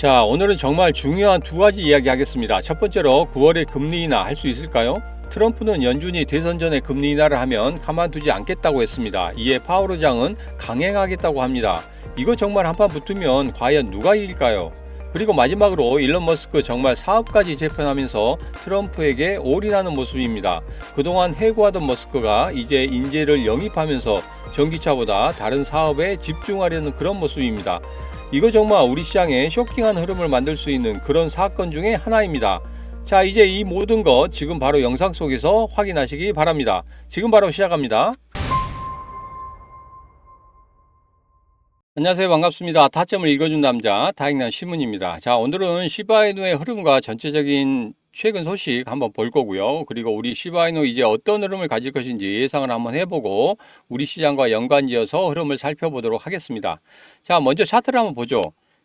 자, 오늘은 정말 중요한 두 가지 이야기 하겠습니다. 첫 번째로 9월에 금리 인하 할 수 있을까요? 트럼프는 연준이 대선 전에 금리 인하를 하면 가만두지 않겠다고 했습니다. 이에 파월 의장은 강행하겠다고 합니다. 이거 정말 한판 붙으면 과연 누가 이길까요? 그리고 마지막으로 일론 머스크 정말 사업까지 재편하면서 트럼프에게 올인하는 모습입니다. 그동안 해고하던 머스크가 이제 인재를 영입하면서 전기차보다 다른 사업에 집중하려는 그런 모습입니다. 이거 정말 우리 시장에 쇼킹한 흐름을 만들 수 있는 그런 사건 중에 하나입니다. 자, 이제 이 모든 것 지금 바로 영상 속에서 확인하시기 바랍니다. 지금 바로 시작합니다. 안녕하세요. 반갑습니다. 타점을 읽어준 남자 다익난 신문입니다. 자, 오늘은 시바이누의 흐름과 전체적인 최근 소식 한번 볼 거고요. 그리고 우리 시바이누 이제 어떤 흐름을 가질 것인지 예상을 한번 해보고 우리 시장과 연관지어서 흐름을 살펴보도록 하겠습니다. 자, 먼저 차트를 한번 보죠.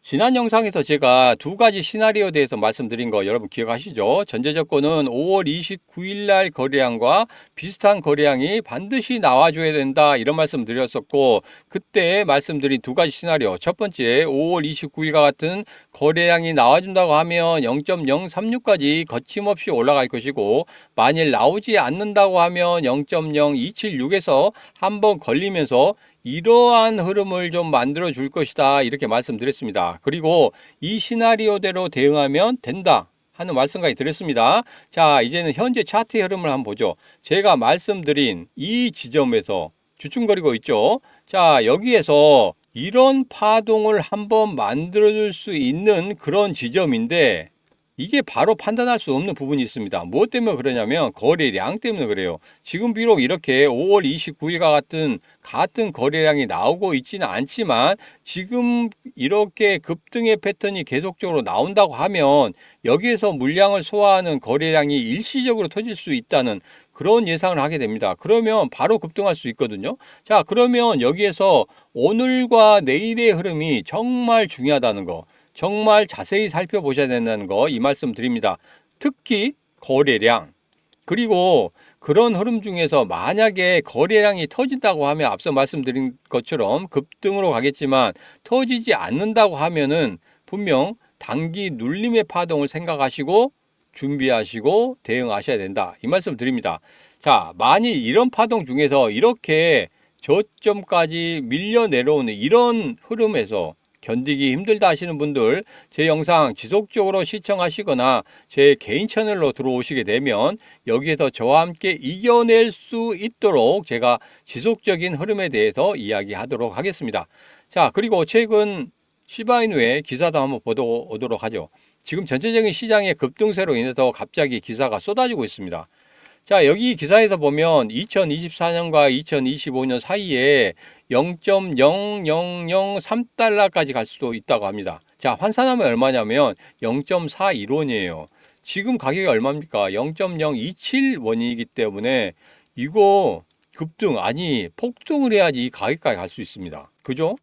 지난 영상에서 제가 두 가지 시나리오에 대해서 말씀드린 거 여러분 기억하시죠? 전제 조건은 5월 29일 날 거래량과 비슷한 거래량이 반드시 나와줘야 된다 이런 말씀 드렸었고 그때 말씀드린 두 가지 시나리오 첫 번째 5월 29일과 같은 거래량이 나와준다고 하면 0.036까지 거침없이 올라갈 것이고 만일 나오지 않는다고 하면 0.0276에서 한번 걸리면서 이러한 흐름을 좀 만들어 줄 것이다 이렇게 말씀드렸습니다. 그리고 이 시나리오대로 대응하면 된다. 하는 말씀까지 드렸습니다. 자, 이제는 현재 차트의 흐름을 한번 보죠. 제가 말씀드린 이 지점에서 주춤거리고 있죠. 자, 여기에서 이런 파동을 한번 만들어 줄 수 있는 그런 지점인데 이게 바로 판단할 수 없는 부분이 있습니다. 무엇 때문에 그러냐면 거래량 때문에 그래요. 지금 비록 이렇게 5월 29일과 같은 같은 거래량이 나오고 있지는 않지만 지금 이렇게 급등의 패턴이 계속적으로 나온다고 하면 여기에서 물량을 소화하는 거래량이 일시적으로 터질 수 있다는 그런 예상을 하게 됩니다. 그러면 바로 급등할 수 있거든요. 자, 그러면 여기에서 오늘과 내일의 흐름이 정말 중요하다는 거. 정말 자세히 살펴보셔야 된다는 거 이 말씀 드립니다. 특히 거래량. 그리고 그런 흐름 중에서 만약에 거래량이 터진다고 하면 앞서 말씀드린 것처럼 급등으로 가겠지만 터지지 않는다고 하면은 분명 단기 눌림의 파동을 생각하시고 준비하시고 대응하셔야 된다. 이 말씀 드립니다. 자, 만일 이런 파동 중에서 이렇게 저점까지 밀려 내려오는 이런 흐름에서 견디기 힘들다 하시는 분들 제 영상 지속적으로 시청하시거나 제 개인 채널로 들어오시게 되면 여기에서 저와 함께 이겨낼 수 있도록 제가 지속적인 흐름에 대해서 이야기하도록 하겠습니다. 자, 그리고 최근 시바이누의 기사도 한번 보도록 하죠. 지금 전체적인 시장의 급등세로 인해서 갑자기 기사가 쏟아지고 있습니다. 자, 여기 기사에서 보면 2024년과 2025년 사이에 0.0003달러까지 갈 수도 있다고 합니다. 자, 환산하면 얼마냐면 0.415원이에요. 지금 가격이 얼마입니까? 0.027원이기 때문에 이거 급등, 아니, 폭등을 해야지 이 가격까지 갈 수 있습니다. 그죠?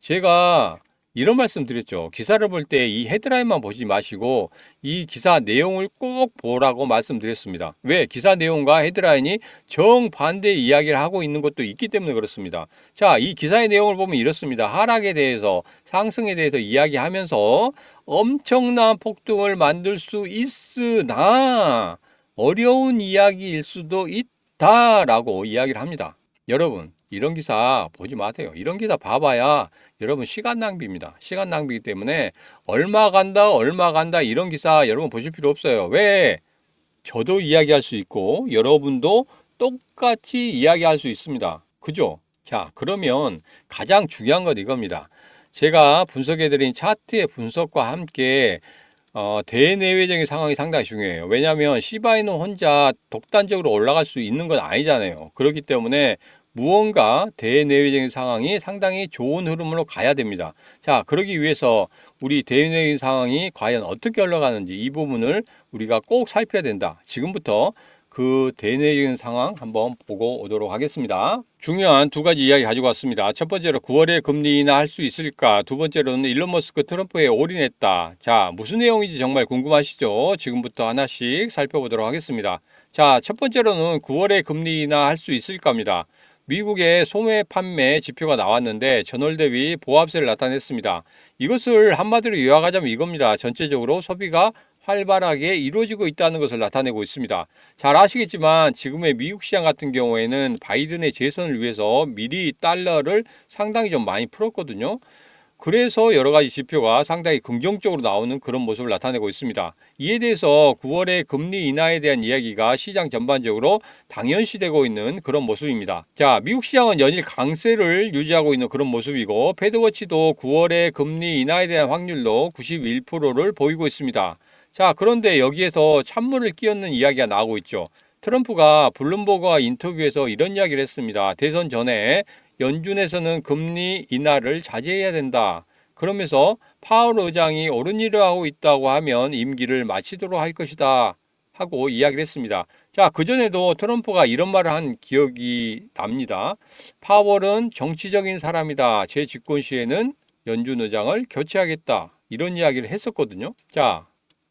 제가 이런 말씀 드렸죠. 기사를 볼 때 이 헤드라인만 보지 마시고 이 기사 내용을 꼭 보라고 말씀드렸습니다. 왜? 기사 내용과 헤드라인이 정반대 이야기를 하고 있는 것도 있기 때문에 그렇습니다. 자, 이 기사의 내용을 보면 이렇습니다. 하락에 대해서, 상승에 대해서 이야기하면서 엄청난 폭등을 만들 수 있으나 어려운 이야기일 수도 있다라고 이야기를 합니다. 여러분, 이런 기사 보지 마세요. 이런 기사 봐봐야 여러분 시간 낭비입니다. 시간 낭비이기 때문에 얼마 간다, 얼마 간다 이런 기사 여러분 보실 필요 없어요. 왜? 저도 이야기할 수 있고 여러분도 똑같이 이야기할 수 있습니다. 그죠? 자, 그러면 가장 중요한 건 이겁니다. 제가 분석해드린 차트의 분석과 함께 어, 대내외적인 상황이 상당히 중요해요. 왜냐하면 시바이는 혼자 독단적으로 올라갈 수 있는 건 아니잖아요. 그렇기 때문에 무언가 대내외적인 상황이 상당히 좋은 흐름으로 가야 됩니다. 자, 그러기 위해서 우리 대내외적인 상황이 과연 어떻게 올라가는지 이 부분을 우리가 꼭 살펴야 된다. 지금부터 그 대내적인 상황 한번 보고 오도록 하겠습니다. 중요한 두 가지 이야기 가지고 왔습니다. 첫 번째로 9월에 금리 인하 할수 있을까? 두 번째로는 일론 머스크 트럼프에 올인했다. 자, 무슨 내용인지 정말 궁금하시죠? 지금부터 하나씩 살펴보도록 하겠습니다. 자, 첫 번째로는 9월에 금리 인하 할수 있을까 합니다. 미국의 소매 판매 지표가 나왔는데 전월 대비 보합세를 나타냈습니다. 이것을 한마디로 요약하자면 이겁니다. 전체적으로 소비가 활발하게 이루어지고 있다는 것을 나타내고 있습니다. 잘 아시겠지만 지금의 미국 시장 같은 경우에는 바이든의 재선을 위해서 미리 달러를 상당히 좀 많이 풀었거든요. 그래서 여러 가지 지표가 상당히 긍정적으로 나오는 그런 모습을 나타내고 있습니다. 이에 대해서 9월의 금리 인하에 대한 이야기가 시장 전반적으로 당연시되고 있는 그런 모습입니다. 자, 미국 시장은 연일 강세를 유지하고 있는 그런 모습이고 패드워치도 9월의 금리 인하에 대한 확률로 91%를 보이고 있습니다. 자, 그런데 여기에서 찬물을 끼얹는 이야기가 나오고 있죠. 트럼프가 블룸버그와 인터뷰에서 이런 이야기를 했습니다. 대선 전에 연준에서는 금리 인하를 자제해야 된다. 그러면서 파월 의장이 옳은 일을 하고 있다고 하면 임기를 마치도록 할 것이다. 하고 이야기를 했습니다. 자, 그전에도 트럼프가 이런 말을 한 기억이 납니다. 파월은 정치적인 사람이다. 제 집권 시에는 연준 의장을 교체하겠다. 이런 이야기를 했었거든요. 자,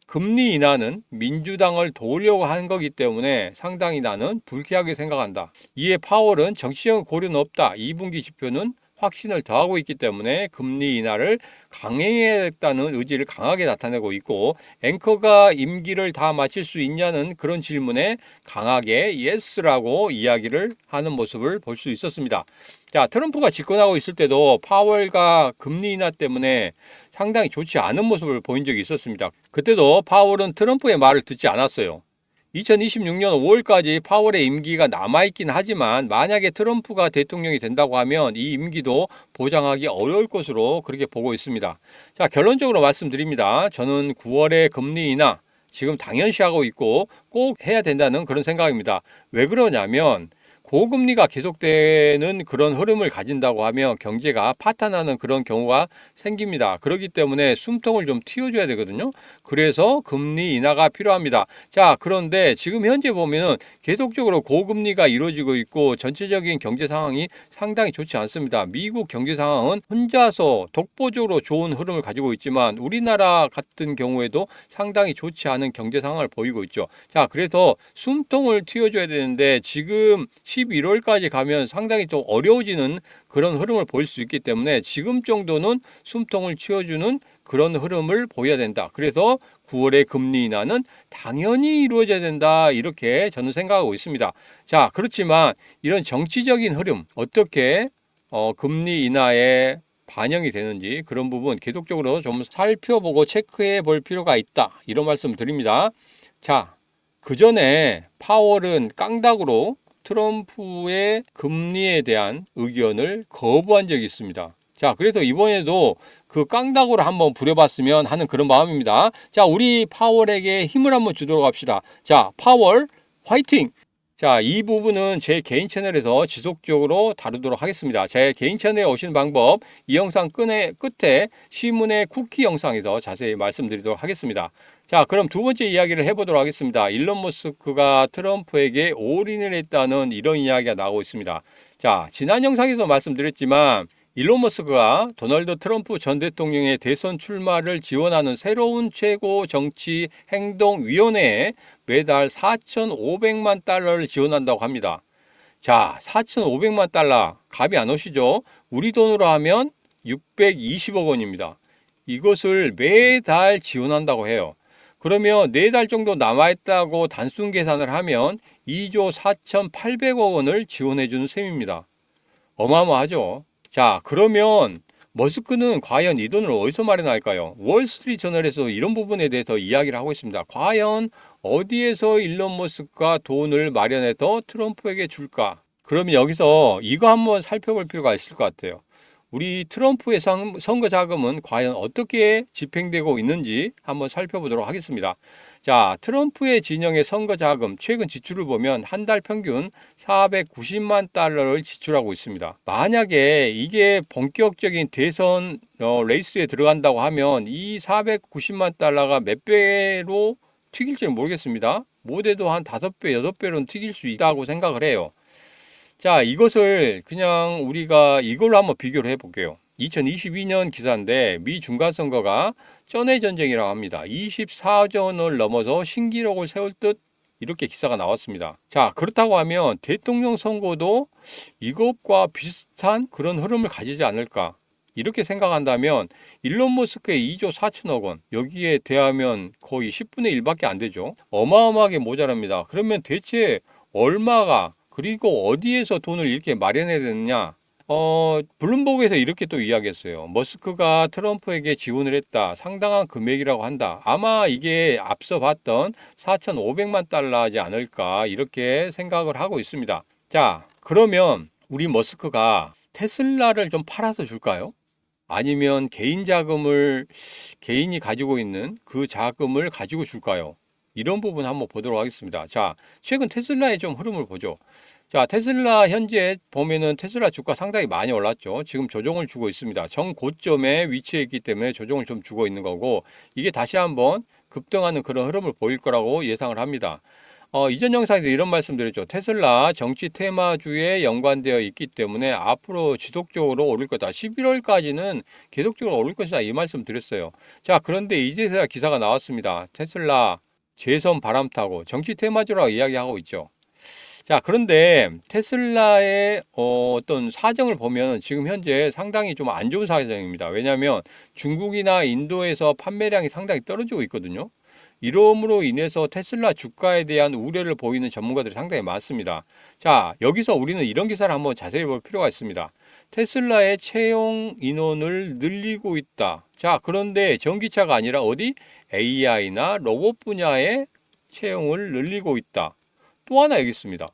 금리 인하는 민주당을 도우려고 한 거기 때문에 상당히 나는 불쾌하게 생각한다. 이에 파월은 정치적 고려는 없다. 2분기 지표는 확신을 더하고 있기 때문에 금리 인하를 강행해야겠다는 의지를 강하게 나타내고 있고 앵커가 임기를 다 마칠 수 있냐는 그런 질문에 강하게 예스라고 이야기를 하는 모습을 볼 수 있었습니다. 자, 트럼프가 집권하고 있을 때도 파월과 금리 인하 때문에 상당히 좋지 않은 모습을 보인 적이 있었습니다. 그때도 파월은 트럼프의 말을 듣지 않았어요. 2026년 5월까지 파월의 임기가 남아있긴 하지만 만약에 트럼프가 대통령이 된다고 하면 이 임기도 보장하기 어려울 것으로 그렇게 보고 있습니다. 자, 결론적으로 말씀드립니다. 저는 9월의 금리 인하 지금 당연시하고 있고 꼭 해야 된다는 그런 생각입니다. 왜 그러냐면 고금리가 계속되는 그런 흐름을 가진다고 하면 경제가 파탄하는 그런 경우가 생깁니다. 그렇기 때문에 숨통을 좀 틔워줘야 되거든요. 그래서 금리 인하가 필요합니다. 자, 그런데 지금 현재 보면은 계속적으로 고금리가 이루어지고 있고 전체적인 경제 상황이 상당히 좋지 않습니다. 미국 경제 상황은 혼자서 독보적으로 좋은 흐름을 가지고 있지만 우리나라 같은 경우에도 상당히 좋지 않은 경제 상황을 보이고 있죠. 자, 그래서 숨통을 틔워줘야 되는데 지금 11월까지 가면 상당히 좀 어려워지는 그런 흐름을 보일 수 있기 때문에 지금 정도는 숨통을 치워주는 그런 흐름을 보여야 된다. 그래서 9월의 금리 인하는 당연히 이루어져야 된다. 이렇게 저는 생각하고 있습니다. 자, 그렇지만 이런 정치적인 흐름 어떻게 어, 금리 인하에 반영이 되는지 그런 부분 계속적으로 좀 살펴보고 체크해 볼 필요가 있다. 이런 말씀 드립니다. 자, 그 전에 파월은 깡닭으로 트럼프의 금리에 대한 의견을 거부한 적이 있습니다. 자, 그래서 이번에도 그 깡닭으로 한번 부려봤으면 하는 그런 마음입니다. 자, 우리 파월에게 힘을 한번 주도록 합시다. 자, 파월 화이팅! 자, 이 부분은 제 개인 채널에서 지속적으로 다루도록 하겠습니다. 제 개인 채널에 오시는 방법, 이 영상 끝에, 끝에 신문의 쿠키 영상에서 자세히 말씀드리도록 하겠습니다. 자, 그럼 두 번째 이야기를 해보도록 하겠습니다. 일론 머스크가 트럼프에게 올인을 했다는 이런 이야기가 나오고 있습니다. 자, 지난 영상에서 말씀드렸지만 일론 머스크가 도널드 트럼프 전 대통령의 대선 출마를 지원하는 새로운 최고 정치 행동 위원회에 매달 4,500만 달러를 지원한다고 합니다. 자, 4,500만 달러 감이 안 오시죠? 우리 돈으로 하면 620억 원입니다. 이것을 매달 지원한다고 해요. 그러면 네 달 정도 남아있다고 단순 계산을 하면 2조 4,800억 원을 지원해 주는 셈입니다. 어마어마하죠. 자, 그러면 머스크는 과연 이 돈을 어디서 마련할까요? 월스트리트 저널에서 이런 부분에 대해서 이야기를 하고 있습니다. 과연 어디에서 일론 머스크가 돈을 마련해서 트럼프에게 줄까? 그러면 여기서 이거 한번 살펴볼 필요가 있을 것 같아요. 우리 트럼프의 선거 자금은 과연 어떻게 집행되고 있는지 한번 살펴보도록 하겠습니다. 자, 트럼프의 진영의 선거 자금 최근 지출을 보면 한 달 평균 490만 달러를 지출하고 있습니다. 만약에 이게 본격적인 대선 어, 레이스에 들어간다고 하면 이 490만 달러가 몇 배로 튀길지는 모르겠습니다. 못해도 한 5배, 6배로는 튀길 수 있다고 생각을 해요. 자, 이것을 그냥 우리가 이걸로 한번 비교를 해볼게요. 2022년 기사인데 미 중간선거가 쩐의 전쟁이라고 합니다. 24조 원을 넘어서 신기록을 세울 듯 이렇게 기사가 나왔습니다. 자, 그렇다고 하면 대통령 선거도 이것과 비슷한 그런 흐름을 가지지 않을까? 이렇게 생각한다면 일론 머스크의 2조 4천억 원 여기에 대하면 거의 10분의 1밖에 안 되죠. 어마어마하게 모자랍니다. 그러면 대체 얼마가 그리고 어디에서 돈을 이렇게 마련해야 되느냐? 어, 블룸버그에서 이렇게 또 이야기했어요. 머스크가 트럼프에게 지원을 했다. 상당한 금액이라고 한다. 아마 이게 앞서 봤던 4,500만 달러지 않을까 이렇게 생각을 하고 있습니다. 자, 그러면 우리 머스크가 테슬라를 좀 팔아서 줄까요? 아니면 개인 자금을 개인이 가지고 있는 그 자금을 가지고 줄까요? 이런 부분 한번 보도록 하겠습니다. 자, 최근 테슬라의 좀 흐름을 보죠. 자, 테슬라 현재 보면은 테슬라 주가 상당히 많이 올랐죠. 지금 조정을 주고 있습니다. 정고점에 위치해 있기 때문에 조정을 좀 주고 있는 거고 이게 다시 한번 급등하는 그런 흐름을 보일 거라고 예상을 합니다. 어, 이전 영상에서 이런 말씀 드렸죠. 테슬라 정치 테마주에 연관되어 있기 때문에 앞으로 지속적으로 오를 거다. 11월까지는 계속적으로 오를 것이다. 이 말씀 드렸어요. 자, 그런데 이제서야 기사가 나왔습니다. 테슬라 재선 바람 타고 정치 테마주라고 이야기하고 있죠. 자, 그런데 테슬라의 어, 어떤 사정을 보면 지금 현재 상당히 좀 안 좋은 사정입니다. 왜냐하면 중국이나 인도에서 판매량이 상당히 떨어지고 있거든요. 이러므로 인해서 테슬라 주가에 대한 우려를 보이는 전문가들이 상당히 많습니다. 자, 여기서 우리는 이런 기사를 한번 자세히 볼 필요가 있습니다. 테슬라의 채용 인원을 늘리고 있다. 자, 그런데 전기차가 아니라 어디? AI나 로봇 분야의 채용을 늘리고 있다. 또 하나 여기 있습니다.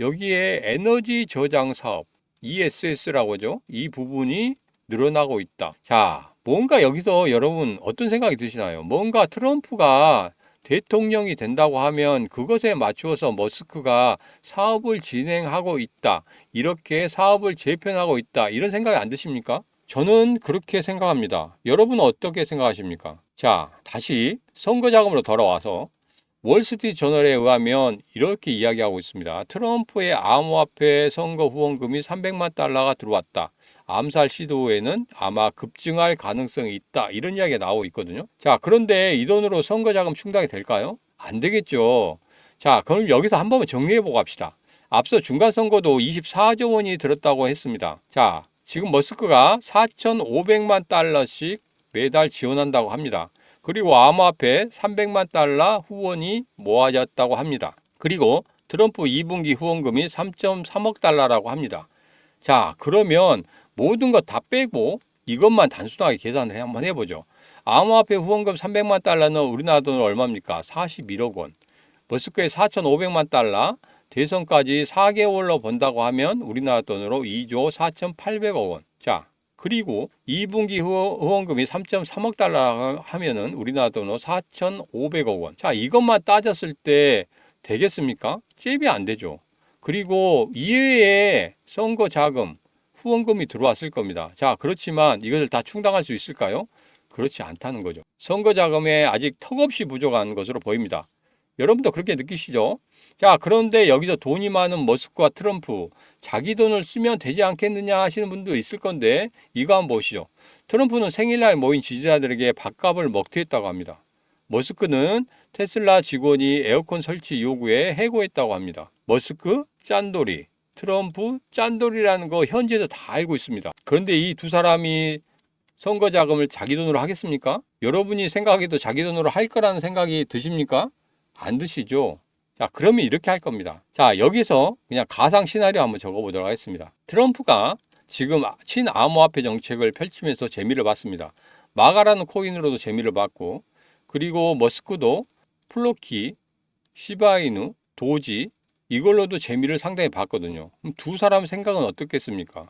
여기에 에너지 저장 사업, ESS라고 하죠. 이 부분이 늘어나고 있다. 자, 뭔가 여기서 여러분 어떤 생각이 드시나요? 뭔가 트럼프가 대통령이 된다고 하면 그것에 맞추어서 머스크가 사업을 진행하고 있다. 이렇게 사업을 재편하고 있다. 이런 생각이 안 드십니까? 저는 그렇게 생각합니다. 여러분은 어떻게 생각하십니까? 자, 다시 선거 자금으로 돌아와서 월스트리트 저널에 의하면 이렇게 이야기하고 있습니다. 트럼프의 암호화폐 선거 후원금이 300만 달러가 들어왔다. 암살 시도에는 아마 급증할 가능성이 있다. 이런 이야기가 나오고 있거든요. 자, 그런데 이 돈으로 선거 자금 충당이 될까요? 안 되겠죠. 자, 그럼 여기서 한번 정리해 보고 합시다. 앞서 중간 선거도 24조 원이 들었다고 했습니다. 자, 지금 머스크가 4,500만 달러씩 매달 지원한다고 합니다. 그리고 암호화폐 300만 달러 후원이 모아졌다고 합니다. 그리고 트럼프 2분기 후원금이 3.3억 달러라고 합니다. 자, 그러면 모든 것 다 빼고 이것만 단순하게 계산을 한번 해보죠. 암호화폐 후원금 300만 달러는 우리나라 돈으로 얼마입니까? 41억 원. 머스크의 4,500만 달러, 대선까지 4개월로 번다고 하면 우리나라 돈으로 2조 4,800억 원. 자, 그리고 2분기 후원금이 3.3억 달러 하면은 우리나라 돈으로 4,500억 원. 자, 이것만 따졌을 때 되겠습니까? 잽이 안 되죠. 그리고 이외에 선거 자금, 후원금이 들어왔을 겁니다. 자, 그렇지만 이것을 다 충당할 수 있을까요? 그렇지 않다는 거죠. 선거 자금에 아직 턱없이 부족한 것으로 보입니다. 여러분도 그렇게 느끼시죠? 자, 그런데 여기서 돈이 많은 머스크와 트럼프, 자기 돈을 쓰면 되지 않겠느냐 하시는 분도 있을 건데, 이거 한번 보시죠. 트럼프는 생일날 모인 지지자들에게 밥값을 먹튀했다고 합니다. 머스크는 테슬라 직원이 에어컨 설치 요구에 해고했다고 합니다. 머스크 짠돌이, 트럼프 짠돌이라는 거 현지에서 다 알고 있습니다. 그런데 이 두 사람이 선거 자금을 자기 돈으로 하겠습니까? 여러분이 생각해도 자기 돈으로 할 거라는 생각이 드십니까? 안 드시죠? 자, 그러면 이렇게 할 겁니다. 자, 여기서 그냥 가상 시나리오 한번 적어보도록 하겠습니다. 트럼프가 지금 친암호화폐 정책을 펼치면서 재미를 봤습니다. 마가라는 코인으로도 재미를 봤고, 그리고 머스크도 플로키, 시바이누, 도지, 이걸로도 재미를 상당히 봤거든요. 두 사람 생각은 어떻겠습니까?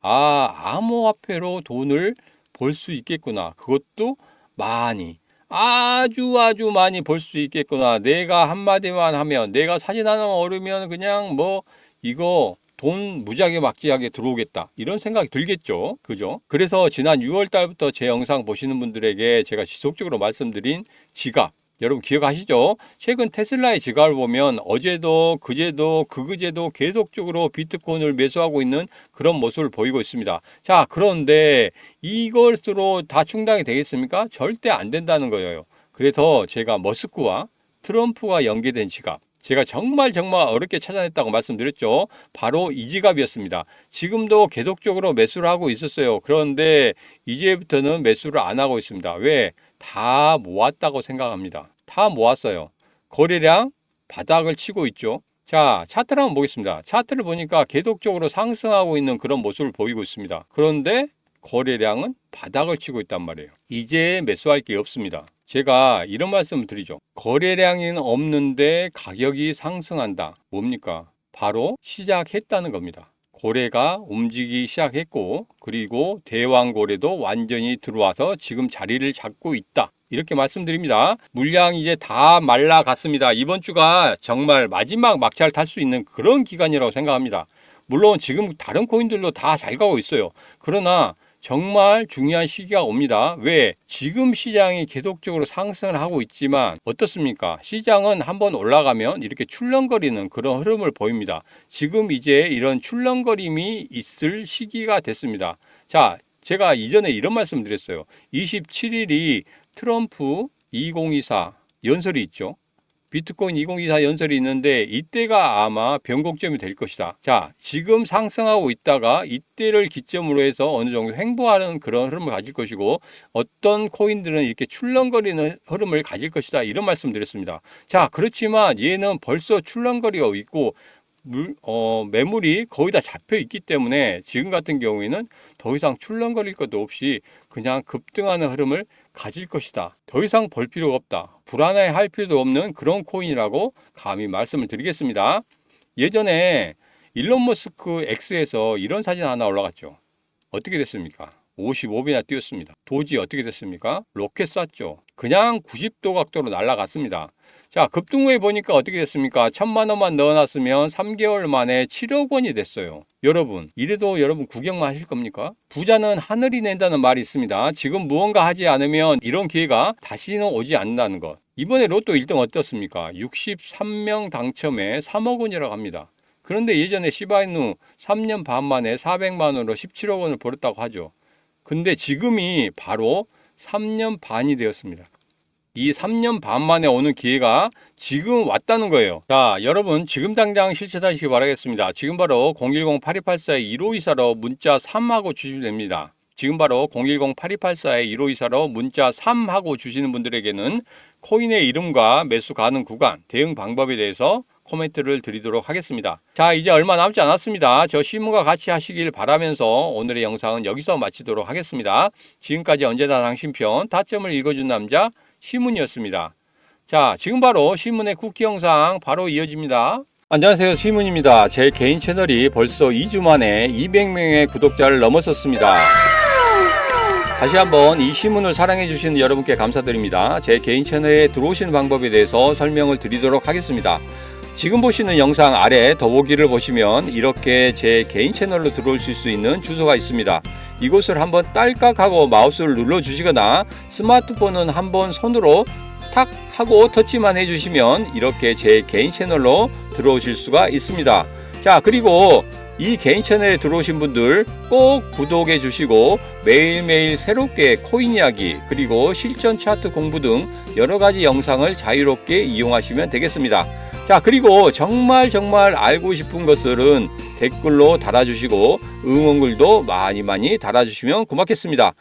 아, 암호화폐로 돈을 벌 수 있겠구나. 그것도 많이. 아주 아주 많이 벌 수 있겠구나. 내가 한마디만 하면, 내가 사진 하나만 얼으면 그냥 뭐, 이거 돈 무지하게 막지하게 들어오겠다. 이런 생각이 들겠죠. 그죠? 그래서 지난 6월 달부터 제 영상 보시는 분들에게 제가 지속적으로 말씀드린 지갑. 여러분 기억하시죠? 최근 테슬라의 지갑을 보면 어제도 그제도 그그제도 계속적으로 비트코인을 매수하고 있는 그런 모습을 보이고 있습니다. 자, 그런데 이것으로 다 충당이 되겠습니까? 절대 안 된다는 거예요. 그래서 제가 머스크와 트럼프가 연계된 지갑, 제가 정말 정말 어렵게 찾아냈다고 말씀드렸죠. 바로 이 지갑이었습니다. 지금도 계속적으로 매수를 하고 있었어요. 그런데 이제부터는 매수를 안 하고 있습니다. 왜? 다 모았다고 생각합니다. 다 모았어요. 거래량 바닥을 치고 있죠. 자, 차트를 한번 보겠습니다. 차트를 보니까 계속적으로 상승하고 있는 그런 모습을 보이고 있습니다. 그런데 거래량은 바닥을 치고 있단 말이에요. 이제 매수할 게 없습니다. 제가 이런 말씀을 드리죠. 거래량이 없는데 가격이 상승한다. 뭡니까? 바로 시작했다는 겁니다. 고래가 움직이기 시작했고, 그리고 대왕고래도 완전히 들어와서 지금 자리를 잡고 있다. 이렇게 말씀드립니다. 물량이 이제 다 말라갔습니다. 이번 주가 정말 마지막 막차를 탈 수 있는 그런 기간이라고 생각합니다. 물론 지금 다른 코인들도 다 잘 가고 있어요. 그러나 정말 중요한 시기가 옵니다. 왜? 지금 시장이 계속적으로 상승을 하고 있지만 어떻습니까? 시장은 한번 올라가면 이렇게 출렁거리는 그런 흐름을 보입니다. 지금 이제 이런 출렁거림이 있을 시기가 됐습니다. 자, 제가 이전에 이런 말씀 드렸어요. 27일이 트럼프 2024 연설이 있죠. 비트코인 2024 연설이 있는데 이때가 아마 변곡점이 될 것이다. 자, 지금 상승하고 있다가 이때를 기점으로 해서 어느 정도 횡보하는 그런 흐름을 가질 것이고 어떤 코인들은 이렇게 출렁거리는 흐름을 가질 것이다. 이런 말씀 드렸습니다. 자, 그렇지만 얘는 벌써 출렁거리가 있고 물, 어, 매물이 거의 다 잡혀 있기 때문에 지금 같은 경우에는 더 이상 출렁거릴 것도 없이 그냥 급등하는 흐름을 가질 것이다. 더 이상 볼 필요가 없다. 불안해 할 필요도 없는 그런 코인이라고 감히 말씀을 드리겠습니다. 예전에 일론 머스크 X에서 이런 사진 하나 올라갔죠. 어떻게 됐습니까? 55배나 뛰었습니다. 도지 어떻게 됐습니까? 로켓 쐈죠. 그냥 90도 각도로 날아갔습니다. 자, 급등 후에 보니까 어떻게 됐습니까? 천만 원만 넣어놨으면 3개월 만에 7억 원이 됐어요. 여러분, 이래도 여러분 구경만 하실 겁니까? 부자는 하늘이 낸다는 말이 있습니다. 지금 무언가 하지 않으면 이런 기회가 다시는 오지 않는다는 것. 이번에 로또 1등 어떻습니까? 63명 당첨에 3억 원이라고 합니다. 그런데 예전에 시바이누 3년 반 만에 400만 원으로 17억 원을 벌었다고 하죠. 근데 지금이 바로 3년 반이 되었습니다. 이 3년 반 만에 오는 기회가 지금 왔다는 거예요. 자, 여러분 지금 당장 실천하시기 바라겠습니다. 지금 바로 010-8284-1524로 문자 3하고 주시면 됩니다. 지금 바로 010-8284-1524로 문자 3하고 주시는 분들에게는 코인의 이름과 매수 가능 구간, 대응 방법에 대해서 코멘트를 드리도록 하겠습니다. 자, 이제 얼마 남지 않았습니다. 저 시문과 같이 하시길 바라면서 오늘의 영상은 여기서 마치도록 하겠습니다. 지금까지 언제나 당신 편 타점을 읽어준 남자 시문이었습니다. 자, 지금 바로 시문의 쿠키 영상 바로 이어집니다. 안녕하세요. 시문입니다. 제 개인 채널이 벌써 2주 만에 200명의 구독자를 넘었었습니다. 다시 한번 이 시문을 사랑해 주시는 여러분께 감사드립니다. 제 개인 채널에 들어오시는 방법에 대해서 설명을 드리도록 하겠습니다. 지금 보시는 영상 아래 더보기를 보시면 이렇게 제 개인 채널로 들어오실 수 있는 주소가 있습니다. 이곳을 한번 딸깍 하고 마우스를 눌러 주시거나 스마트폰은 한번 손으로 탁 하고 터치만 해주시면 이렇게 제 개인 채널로 들어오실 수가 있습니다. 자, 그리고 이 개인 채널에 들어오신 분들 꼭 구독해 주시고 매일매일 새롭게 코인 이야기 그리고 실전 차트 공부 등 여러 가지 영상을 자유롭게 이용하시면 되겠습니다. 자, 그리고 정말 정말 알고 싶은 것들은 댓글로 달아주시고 응원글도 많이 많이 달아주시면 고맙겠습니다.